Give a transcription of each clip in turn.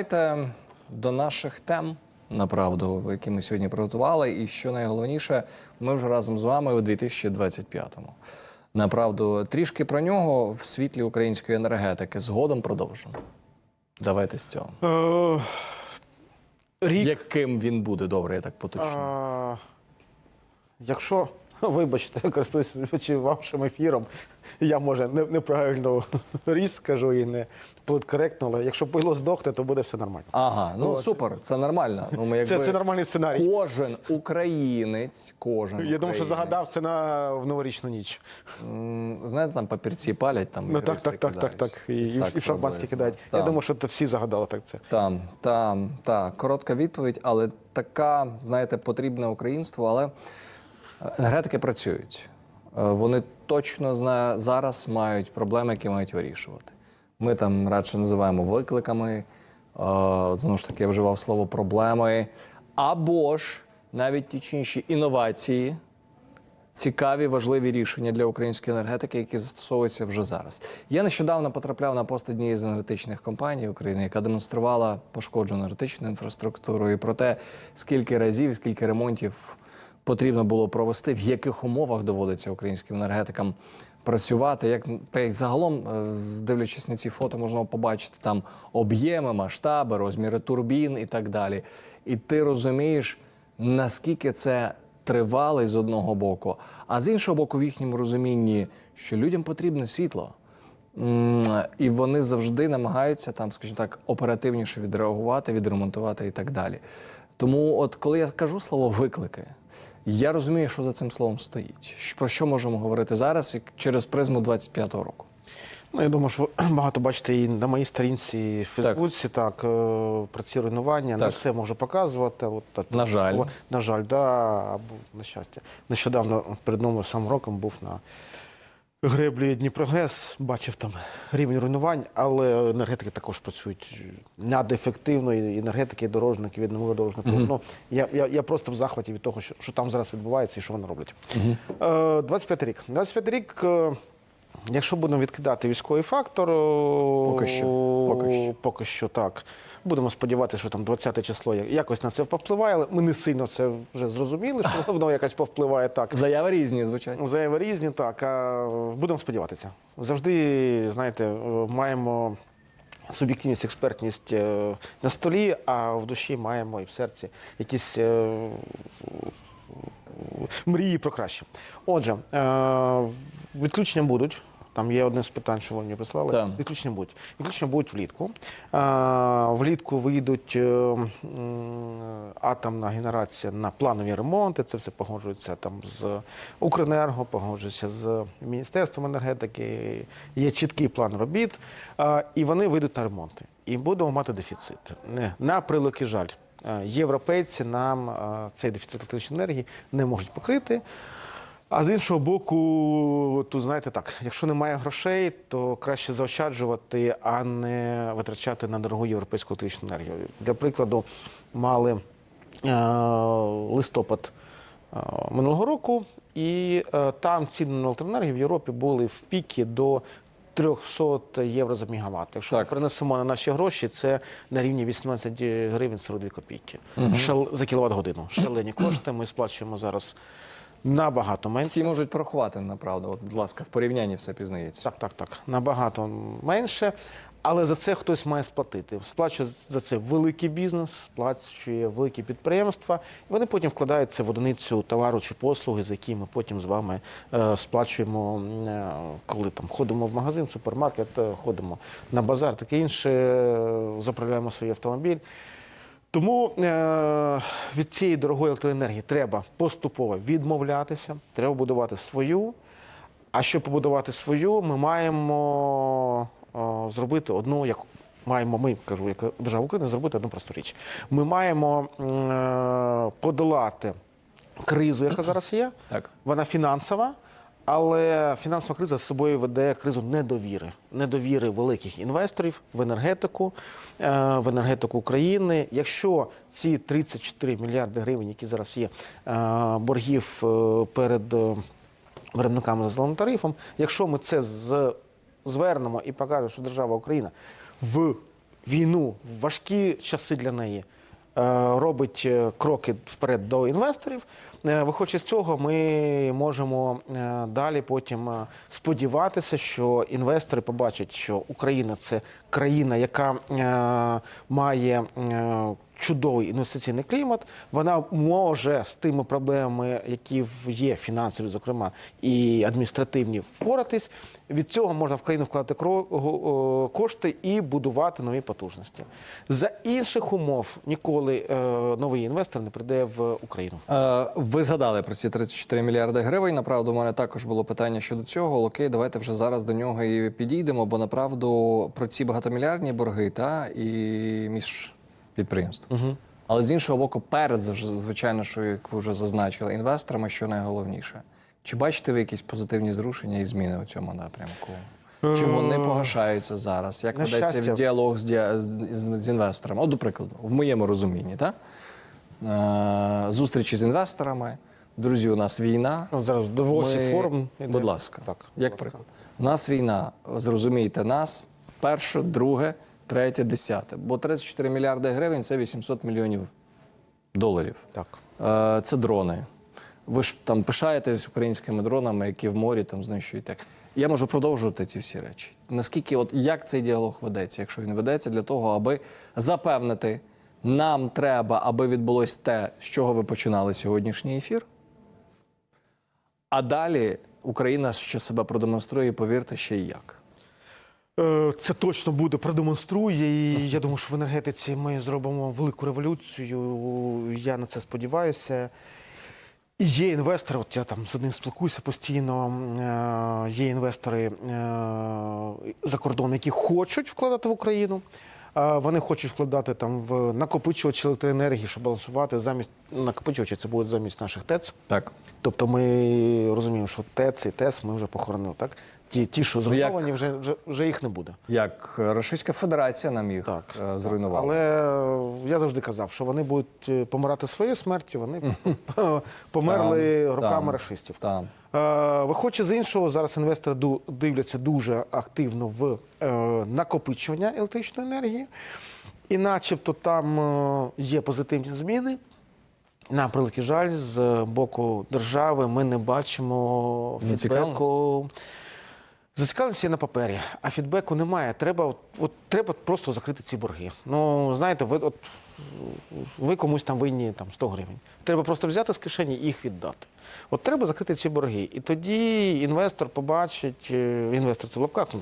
Давайте до наших тем, направду, які ми сьогодні приготували. І що найголовніше, ми вже разом з вами у 2025-му. Направду, трішки про нього в світлі української енергетики. Згодом продовжимо. Давайте з цього. Е, Рік, Яким він буде добре, я так поточню. а, якщо, вибачте, користуюсь вашим ефіром, я може неправильно ріс скажу і не політкоректно, але якщо пило здохне, то буде все нормально. Ага, ну супер, це нормально. Ну, ми, Це, якби, це нормальний сценарій. Кожен українець, кожен. Я думаю, що загадав це на в новорічну ніч. Знаєте, там папірці палять, там Ну так, так, так, так, так. І, і, так і в шампанське кидають. Я думаю, що це всі загадали так це. Там, там, так, коротка відповідь, але така, знаєте, потрібна українству, але енергетики працюють. Е, Вони точно зараз мають проблеми, які мають вирішувати. Ми там радше називаємо викликами, е, знову ж таки, я вживав слово проблеми, або ж навіть ті чи інші інновації, цікаві, важливі рішення для української енергетики, які застосовуються вже зараз. Я нещодавно потрапляв на пост однієї з енергетичних компаній України, яка демонструвала пошкоджену енергетичну інфраструктуру і про те, скільки разів, скільки ремонтів потрібно було провести, в яких умовах доводиться українським енергетикам працювати. Як та як загалом, е, дивлячись на ці фото, можна побачити там об'єми, масштаби, розміри турбін і так далі. І ти розумієш, наскільки це тривалий з одного боку, а з іншого боку, в їхньому розумінні, що людям потрібне світло. І вони завжди намагаються там, скажімо так, оперативніше відреагувати, відремонтувати і так далі. Тому, от коли я кажу слово виклики, я розумію, що за цим словом стоїть. Про що можемо говорити зараз і через призму 25-го року. Ну, я думаю, що ви багато бачите і на моїй сторінці в Фейсбуці, так, так про ці руйнування. Не все можу показувати. От, так, На жаль. На жаль, да, або на щастя. Нещодавно перед новим самим роком був на греблі Дніпрогрес, бачив там рівень руйнувань, але енергетики також працюють надефективно, і енергетики, і дорожники, відновили дорожники. Ну, я, я, я просто в захваті від того, що, що там зараз відбувається і що вони роблять. Е, 25 рік. 25 рік. е, Якщо будемо відкидати військовий фактор, Поки що. Поки що. поки що так. Будемо сподіватися, що там 20 число якось на це повпливає, але ми не сильно це вже зрозуміли, що воно якось повпливає так. Заяви різні, звичайно. Заяви різні, так. А будемо сподіватися. Завжди, знаєте, е, маємо суб'єктивність, експертність е, на столі, а в душі маємо і в серці якісь. е, Мрії про краще. Отже, відключення будуть. Там є одне з питань, що ви мені прислали. Так. Відключення будуть. Відключення будуть влітку. Е, влітку вийдуть е, атомна генерація на планові ремонти. Це все погоджується там з Укренерго, погоджується з Міністерством енергетики. Є чіткий план робіт, е, і вони вийдуть на ремонти. І будемо мати дефіцит. На прилики жаль. Е, Європейці нам е, цей дефіцит електричної енергії не можуть покрити. А з іншого боку, тут знаєте так, якщо немає грошей, то краще заощаджувати, а не витрачати на дорогу європейську електричну енергію. Для прикладу, мали е, листопад е, минулого року, і е, там ціни на електроенергію в Європі були в піки до 300 євро за мегаватт. Якщо Так. ми перенесемо на наші гроші, це на рівні 18 гривень 42 копійки Шал- за кіловат годину. Шалені кошти. Ми сплачуємо зараз набагато менше. Всі можуть порахувати, направду. От, будь ласка, в порівнянні все пізнається. Так, так, так. Набагато менше. Але за це хтось має сплатити. Сплачує за це великий бізнес, сплачує великі підприємства. І вони потім вкладають це в одиницю товару чи послуги, за які ми потім з вами е, сплачуємо, е, коли там ходимо в магазин, супермаркет, е, ходимо на базар, таке інше, е, заправляємо свій автомобіль. Тому е, від цієї дорогої електроенергії треба поступово відмовлятися, треба будувати свою. А щоб побудувати свою, ми маємо е, зробити одну, як маємо ми, кажу, як держава України, зробити одну просту річ. Ми маємо е, подолати кризу, яка зараз є. Так. Вона фінансова, але фінансова криза з собою веде кризу недовіри. Недовіри великих інвесторів в енергетику, е, в енергетику України. Якщо ці 34 мільярди гривень, які зараз є е, боргів е, перед виробниками за зеленим тарифом, якщо ми це звернемо і покажемо, що держава Україна в війну в важкі часи для неї. Робить кроки вперед до інвесторів. Е, Виходячи з цього, ми можемо е, далі потім е, сподіватися, що інвестори побачать, що Україна це країна, яка має чудовий інвестиційний клімат. Вона може з тими проблемами, які є фінансові, зокрема, і адміністративні, впоратись. Від цього можна в країну вкладати кошти і будувати нові потужності. За інших умов ніколи е, новий інвестор не прийде в Україну. Е, Ви згадали про ці 34 мільярди гривень. Направду, у мене також було питання щодо цього. Окей, давайте вже зараз до нього і підійдемо, бо направду про ці багатомільярдні борги та і між підприємствами. Угу. Але з іншого боку, перед зв- звичайно, що як ви вже зазначили, інвесторами, що найголовніше. Чи бачите ви якісь позитивні зрушення і зміни у цьому напрямку? Чи вони погашаються зараз? Як ведеться щастя. діалог з, з, з, з інвесторами? От, до прикладу, в моєму розумінні, так? Е, зустрічі з інвесторами. Друзі, у нас війна. Ну, зараз в Давосі Ми- форум. іде. Будь ласка, Так, як будь ласка. приклад. У нас війна, зрозумійте нас, перше, друге, третє, десяте. Бо 34 мільярди гривень це 800 мільйонів доларів. Так. Е, Це дрони. Ви ж там пишаєтесь українськими дронами, які в морі там знищують. Так. Я можу продовжувати ці всі речі. Наскільки, от як цей діалог ведеться, якщо він ведеться для того, аби запевнити, нам треба, аби відбулось те, з чого ви починали сьогоднішній ефір. А далі Україна ще себе продемонструє, повірте, ще й як. Е, Це точно буде продемонструє. І я думаю, що в енергетиці ми зробимо велику революцію. Я на це сподіваюся. І є інвестори, от я там з одним спілкуюся постійно. е, Є інвестори е, за кордон, які хочуть вкладати в Україну. Вони хочуть вкладати там в накопичувачі електроенергії, щоб балансувати замість накопичувачі, це буде замість наших ТЕЦ. Так. Тобто ми розуміємо, що ТЕЦ і ТЕС ми вже похоронили. Так? Ті, ті що зруйновані, вже, вже, вже їх не буде. Як Російська Федерація нам їх Так. е, зруйнувала. Але е, я завжди казав, що вони будуть е, помирати своєю смертю, вони померли Там, руками там. рашистів. Там. Е, Виходячи з іншого, зараз інвестори дивляться дуже активно в е, накопичування електричної енергії, і начебто там е, є позитивні зміни. На превеликий жаль, з боку держави ми не бачимо фідбеку. Зацікавленість є на папері, а фідбеку немає. Треба, от, от, треба просто закрити ці борги. Ну, знаєте, ви, от, ви комусь там винні там, 100 гривень. Треба просто взяти з кишені і їх віддати. От треба закрити ці борги. І тоді інвестор побачить, е, інвестор це в лапках, ну,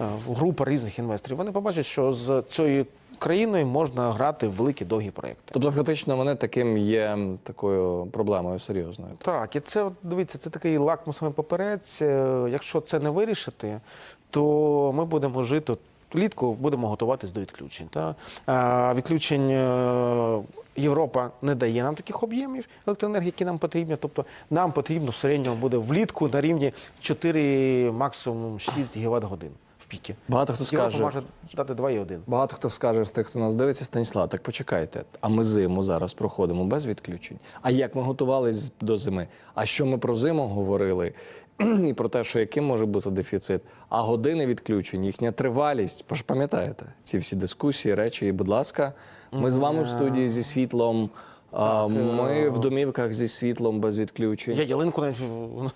е, група різних інвесторів, вони побачать, що з цією країною можна грати в великі довгі проекти. Тобто, фактично, вони таким є такою проблемою серйозною. Так, і це дивіться, це такий лакмусовий паперець. Е, Якщо це не вирішити, то ми будемо жити. Влітку будемо готуватись до відключень. Та? А, відключень е, Європа не дає нам таких об'ємів електроенергії, які нам потрібні. Тобто нам потрібно в середньому буде влітку на рівні 4, максимум 6 гігават годин піки. Багато хто Європа скаже, може дати 2,1. багато хто скаже з тих, хто нас дивиться, Станіслав, так почекайте. А ми зиму зараз проходимо без відключень. А як ми готувалися до зими? А що ми про зиму говорили? І про те, що яким може бути дефіцит, а години відключень, їхня тривалість. Ви ж пам'ятаєте ці всі дискусії, речі. І, будь ласка, ми з вами в студії зі світлом. А, Ми в домівках зі світлом без відключень. Я ялинку навіть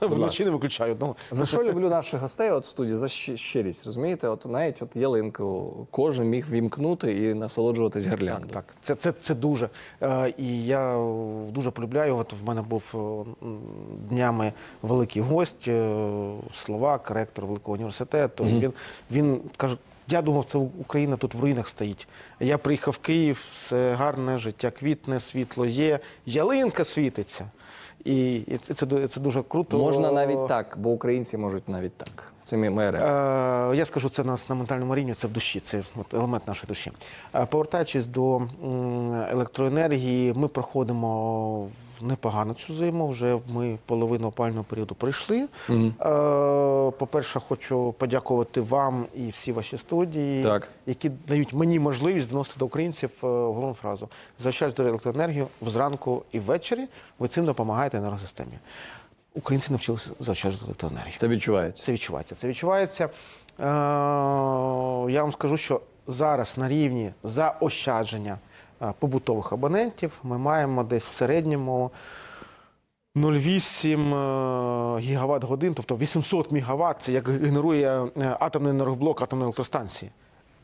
вночі не виключаю. Ну, За що люблю наших гостей от в студії? За щирість, розумієте? От навіть от ялинку кожен міг вімкнути і насолоджуватись гірляндою. Так, це, це, це дуже. Е, і я е, дуже полюбляю. От в мене був е, днями великий гость, е, словак, ректор великого університету. І Він, він каже. Я думав, це Україна тут в руїнах стоїть. Я приїхав в Київ, все гарне, життя квітне, світло є, ялинка світиться. І, це, це, це дуже круто. Можна навіть так, бо українці можуть навіть так. Мій мій. Е, Я скажу, це нас на ментальному рівні, це в душі, це от елемент нашої душі. Е, Повертаючись до електроенергії, ми проходимо непогано цю зиму. Вже ми половину опального періоду пройшли. Е, По-перше, хочу подякувати вам і всі ваші студії, Так. які дають мені можливість доносити до українців е, головну фразу: заощаджуйте електроенергію взранку і ввечері. Ви цим допомагаєте енергосистемі. Українці навчилися заощаджувати електроенергію. Це відчувається. Це відчувається. Це відчувається. Е, я вам скажу, що зараз на рівні заощадження е, побутових абонентів ми маємо десь в середньому 0,8 е, гігават годин, тобто 800 мегаватт, це як генерує атомний енергоблок атомної електростанції.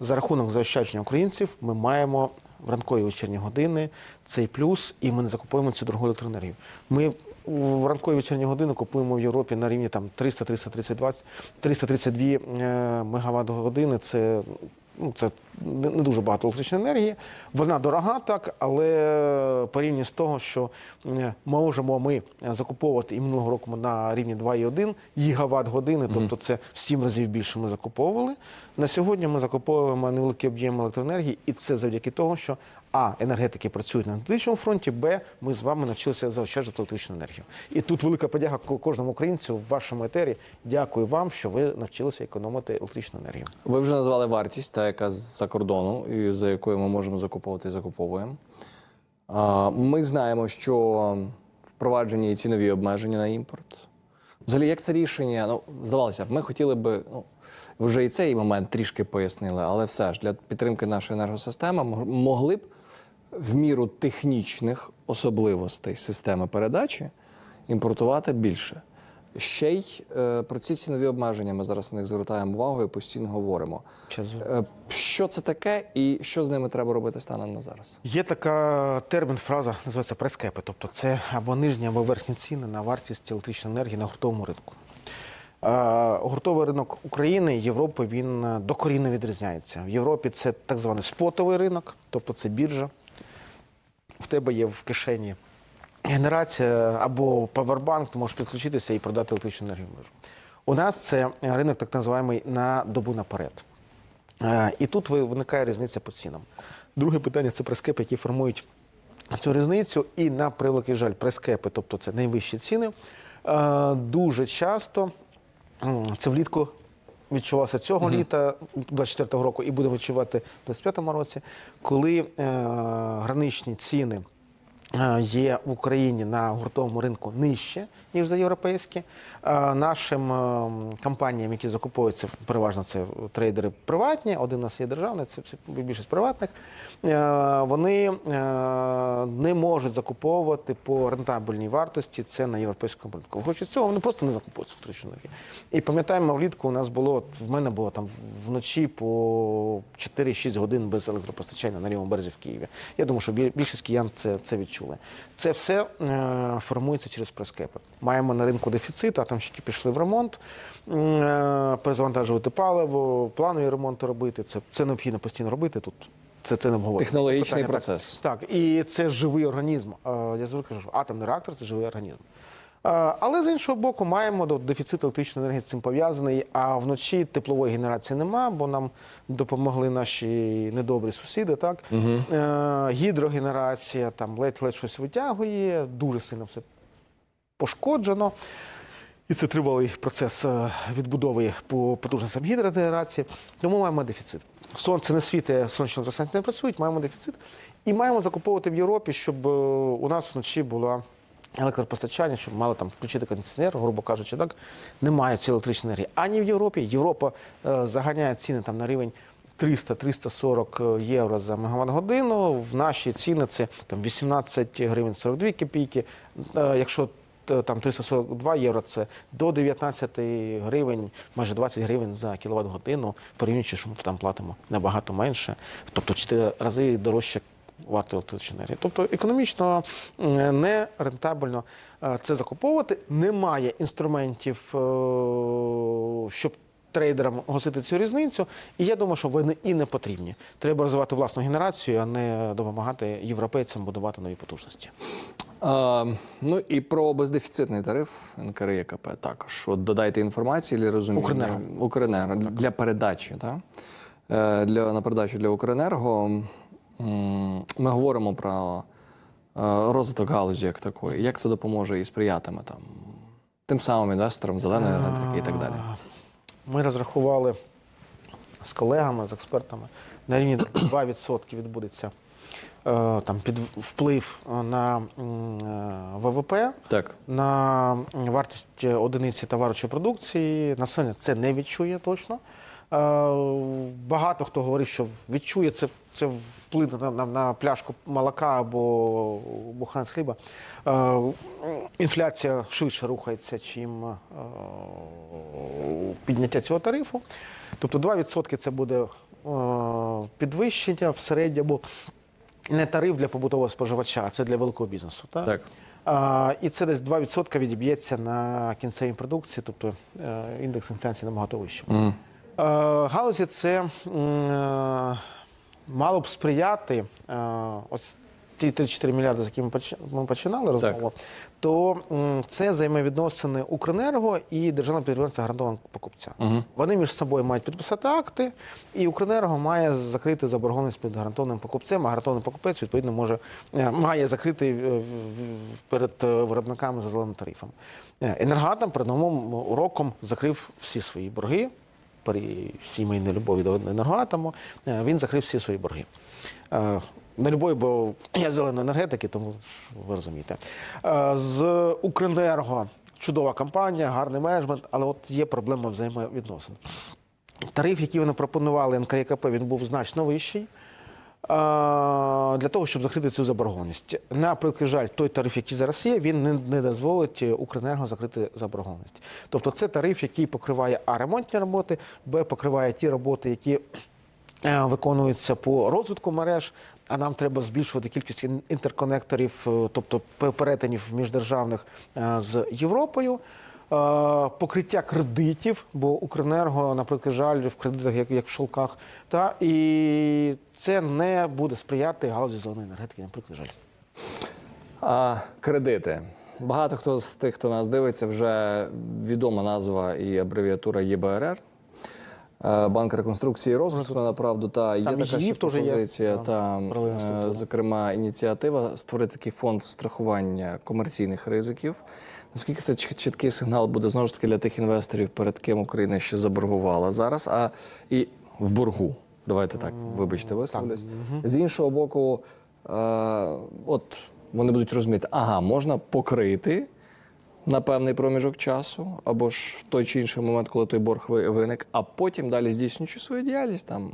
За рахунок заощадження українців ми маємо в ранкові вечірні години цей плюс, і ми не закуповуємо цю дорогу електроенергію. Ми в ранкові вечірні години купуємо в Європі на рівні там 300-332 332 е, мегаватт години. Це ну, це не не дуже багато електричної енергії. Вона дорога, так, але порівняно з того, що е, можемо ми закуповувати і минулого року на рівні 2,1 гігаватт години, тобто це в 7 разів більше ми закуповували. На сьогодні ми закуповуємо невеликий об'єм електроенергії, і це завдяки тому, що а енергетики працюють на енергетичному фронті, б ми з вами навчилися заощаджувати електричну енергію. І тут велика подяка ко- кожному українцю в вашому етері. Дякую вам, що ви навчилися економити електричну енергію. Ви вже назвали вартість, та яка з-за кордону, і за якою ми можемо закуповувати і закуповуємо. Ми знаємо, що впроваджені цінові обмеження на імпорт. Взагалі, як це рішення? Ну, здавалося б, ми хотіли би, ну, вже і цей момент трішки пояснили, але все ж для підтримки нашої енергосистеми мог- могли б в міру технічних особливостей системи передачі імпортувати більше. Ще й е, про ці цінові обмеження ми зараз на них звертаємо увагу і постійно говоримо. Е, що це таке і що з ними треба робити станом на зараз? Є така термін, фраза називається прескепи, тобто це або нижні, або верхні ціни на вартість електричної енергії на гуртовому ринку. Е, Гуртовий ринок України і Європи він докорінно відрізняється. В Європі це так званий спотовий ринок, тобто це біржа. В тебе є в кишені генерація або павербанк, ти можеш підключитися і продати електричну енергію в мережу. У нас це ринок так називаємий на добу наперед. Е, І тут виникає різниця по цінам. Друге питання це прескепи, які формують цю різницю. І на превеликий жаль, прескепи, тобто це найвищі ціни. е, Дуже часто це влітку відчувалося цього літа 24-го року і буде відчувати в 25-му році, коли е, граничні ціни є в Україні на гуртовому ринку нижче, ніж за європейські. Е, Нашим е, компаніям, які закуповуються, переважно це трейдери приватні, один у нас є державний, це більшість приватних, е, вони е, не можуть закуповувати по рентабельній вартості це на європейському ринку. З цього, вони просто не закуповують електричну енергію. І пам'ятаємо, влітку у нас було, в мене було там вночі по 4-6 годин без електропостачання на лівому березі в Києві. Я думаю, що бі- більшість киян це, це відчули. Це все е, формується через прескепи. Маємо на ринку дефіцит, атомщики пішли в ремонт, е, перезавантажувати паливо, планові ремонти робити. Це, це необхідно постійно робити тут. Це, це не обговорюється. Технологічний Питання процес. Так, і це живий організм. Е, Я завжди кажу, що атомний реактор це живий організм. Е, Але з іншого боку, маємо дефіцит електричної енергії з цим пов'язаний. А вночі теплової генерації нема, бо нам допомогли наші недобрі сусіди. Так Е, гідрогенерація там ледь-ледь щось витягує, дуже сильно все пошкоджено. І це тривалий процес е, відбудови по потужностям гідрогенерації. Тому маємо дефіцит. Сонце не світить, сонячні електростанції не працюють, маємо дефіцит. І маємо закуповувати в Європі, щоб у нас вночі було електропостачання, щоб мали там включити кондиціонер, грубо кажучи, так немає цієї електричної енергії. Ані в Європі. Європа е, заганяє ціни там на рівень 300-340 євро за мегаватт годину. В наші ціни це там 18 гривень 42 копійки. Е, Якщо т- там 342 євро, це до 19 гривень, майже 20 гривень за кіловат годину, порівнюючи, що ми там платимо набагато менше, тобто в 4 рази дорожче варто електричної. Тобто економічно не рентабельно е, це закуповувати. Немає інструментів, е, щоб трейдерам гасити цю різницю. І я думаю, що вони і не потрібні. Треба розвивати власну генерацію, а не допомагати європейцям будувати нові потужності. А, ну і про бездефіцитний тариф НКРЄКП також. От додайте інформації для розуміння. Укренерго. Укренерго для передачі, так? Е, Для, на передачу для Укренерго ми говоримо про е, розвиток галузі як такої. Як це допоможе і сприятиме там тим самим інвесторам, зеленої енергетики і так далі. Ми розрахували з колегами, з експертами. На рівні 2% відбудеться е, там, під вплив на е, ВВП, Так. на вартість одиниці товару чи продукції. Населення це не відчує точно. Багато хто говорив, що відчує це, це вплине на, на, на пляшку молока або буханець хліба. Е, Інфляція швидше рухається, чим е, підняття цього тарифу. Тобто 2% це буде е, підвищення в середньому не тариф для побутового споживача, а це для великого бізнесу. Так? Так. А, і це десь 2% відіб'ється на кінцевій продукції, тобто е, індекс інфляції набагато вищий. Е, галузі це е, мало б сприяти е, ось ті 34 мільярди, з якими ми починали розмову, то це взаємовідносини Укренерго і державного підприємства гарантованого покупця. Вони між собою мають підписати акти, і Укренерго має закрити заборгованість перед гарантованим покупцем, а гарантований покупець відповідно може е, має закрити е, перед е, виробниками за зеленим тарифом. Е, Енергатом перед новим роком закрив всі свої борги. При всій моїй нелюбові до енергоатому е, він закрив всі свої борги. Не любов, бо я зеленої енергетики, тому ви розумієте. Е, З Укренерго чудова компанія, гарний менеджмент, але от є проблема взаємовідносин. Тариф, який вони пропонували НКРКП, він був значно вищий. Е, Для того, щоб закрити цю заборгованість. На прикрий жаль, той тариф, який зараз є, він не, не дозволить Укренерго закрити заборгованість. Тобто це тариф, який покриває А ремонтні роботи, Б покриває ті роботи, які е, виконуються по розвитку мереж. А нам треба збільшувати кількість інтерконекторів, е, тобто пе- перетинів міждержавних е, з Європою. Е, Покриття кредитів, бо Укренерго, наприклад, жаль, в кредитах, як, як в шелках. Та, і це не буде сприяти галузі зеленої енергетики, наприклад, жаль. А кредити. Багато хто з тих, хто нас дивиться, вже відома назва і абревіатура ЄБРР. Е, Банк реконструкції і розвитку, направду, та є Там така ще ЄГІП є. пропозиція, Там е, структура. зокрема, ініціатива створити такий фонд страхування комерційних ризиків. Наскільки це чіткий сигнал буде знову ж таки для тих інвесторів, перед ким Україна ще заборгувала зараз, а і в боргу. Давайте так, вибачте, висловлюсь. З іншого боку, е, от вони будуть розуміти, ага, можна покрити на певний проміжок часу, або ж в той чи інший момент, коли той борг виник, а потім далі здійснюючи свою діяльність там.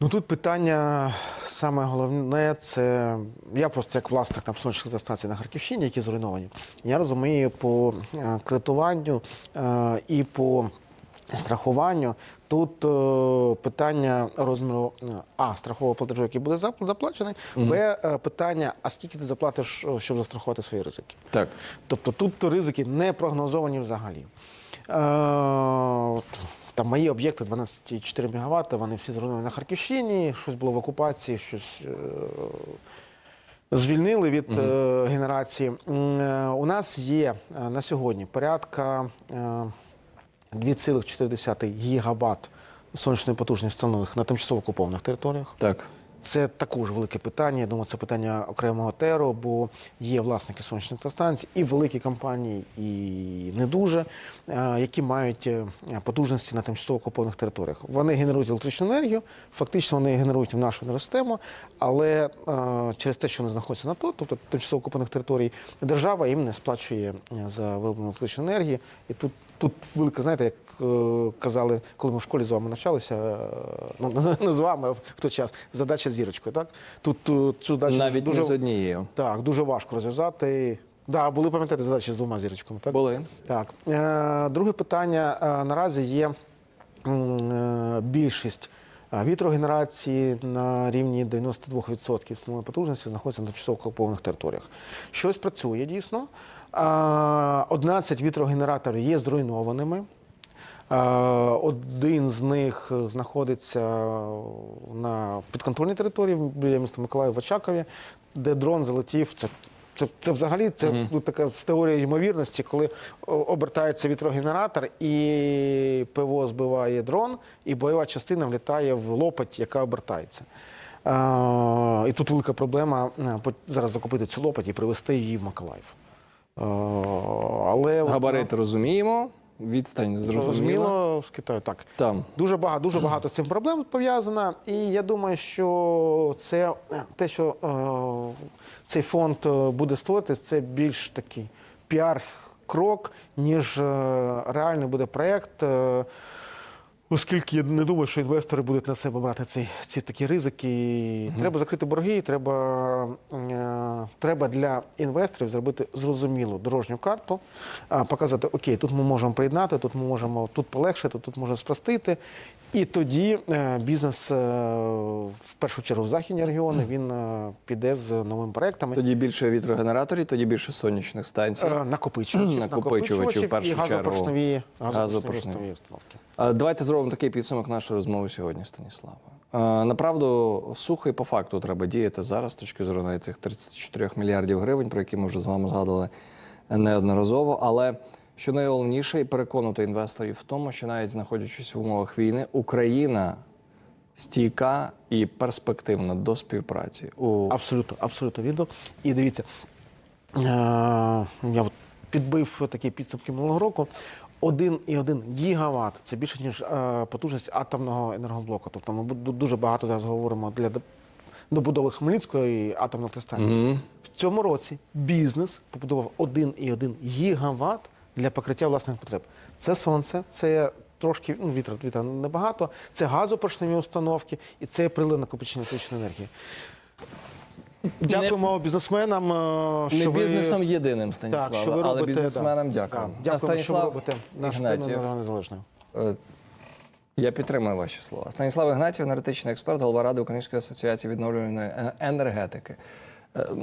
Ну тут питання саме головне це я просто як власник там сонячних станцій на Харківщині, які зруйновані. Я розумію по е, кредитуванню е, і по страхуванню. Тут е, питання розміру е, а страхового платежу, який буде зап- заплачений, б е, питання: а скільки ти заплатиш, е, щоб застрахувати свої ризики? Так. Тобто тут ризики не прогнозовані взагалі. Е, там мої об'єкти 12,4 МВт, вони всі зруйновані на Харківщині, щось було в окупації, щось е, звільнили від е, генерації. Е, У нас є на сьогодні порядка е, 2,4 гігаватт сонячної потужності встановлених на тимчасово окупованих територіях. Так. Це також велике питання. Я думаю, це питання окремого теру, бо є власники сонячних станцій і великі компанії, і не дуже, е, які мають е, потужності на тимчасово окупованих територіях. Вони генерують електричну енергію, фактично вони генерують в нашу енергосистему, але е, через те, що вони знаходяться на то, тобто тимчасово окупованих територій, держава їм не сплачує за вироблену електричну енергію. І тут Тут велика, знаєте, як е, казали, коли ми в школі з вами навчалися, е, ну не з вами, а в той час задача з зірочкою. Так тут е, цю задачу Навіть дуже не з однією. так, дуже важко розв'язати. Да, були пам'ятаєте задачі з двома зірочками. Так Були. так. Друге питання наразі є більшість. Вітрогенерації на рівні 92% встановленої потужності знаходиться на тимчасово окупованих територіях. Щось працює дійсно. А, 11 вітрогенераторів є зруйнованими. Один з них знаходиться на підконтрольній території біля міста Миколаїв в Очакові, де дрон залетів. Це, це, це взагалі це ну, така з теорія ймовірності, коли обертається вітрогенератор і ПВО збиває дрон, і бойова частина влітає в лопать, яка обертається. Е, І тут велика проблема е, зараз закупити цю лопать і привезти її в Миколаїв. Е, Але от, Габарити розуміємо, відстань. Зрозуміло, з Китаю так. Там. Дуже багато, дуже багато з цим проблем пов'язано. І я думаю, що це е, те, що е, цей фонд е, буде створити, це більш такий піар-крок, ніж е, реальний буде проєкт. Е, Оскільки я не думаю, що інвестори будуть на себе брати цей, ці такі ризики. Треба закрити борги, треба, е, треба для інвесторів зробити зрозумілу дорожню карту, а, показати, окей, тут ми можемо приєднати, тут ми можемо тут полегшити, тут можна спростити. І тоді е, бізнес, е, в першу чергу в західні регіони, він е, піде з новими проектами. Тоді більше вітрогенераторів, тоді більше сонячних станцій. Накопичувачів, Накопичувачів, в першу і газопоршневі, чергу. Газопоршневі. установки. Давайте зробимо такий підсумок нашої розмови сьогодні, Станіслава. Направду, сухо і по факту треба діяти зараз з точки зору навіть цих 34 мільярдів гривень, про які ми вже з вами згадували неодноразово. Але що найголовніше, і переконати інвесторів в тому, що навіть знаходячись в умовах війни, Україна стійка і перспективна до співпраці. У Абсолютно, абсолютно вірно. І дивіться, е, я от підбив такі підсумки минулого року. 1,1 гігават – це більше ніж е, потужність атомного енергоблоку. Тобто ми дуже багато зараз говоримо для добудови Хмельницької атомної електростанції. В цьому році бізнес побудував 1,1 гігават для покриття власних потреб. Це сонце, це трошки ну, вітер, вітра небагато, це газопоршневі установки і це прилив накопичення електричної енергії. Дякуємо бізнесменам, е, не що ви... бізнесом єдиним, Станіславе, Так, що ви але бізнесменам да. дякую. Да. Дякуємо, що ви робите нашу країну незалежною. Е, Я підтримую ваші слова. Станіслав Ігнатів, енергетичний експерт, голова ради Української асоціації відновлювальної е- енергетики.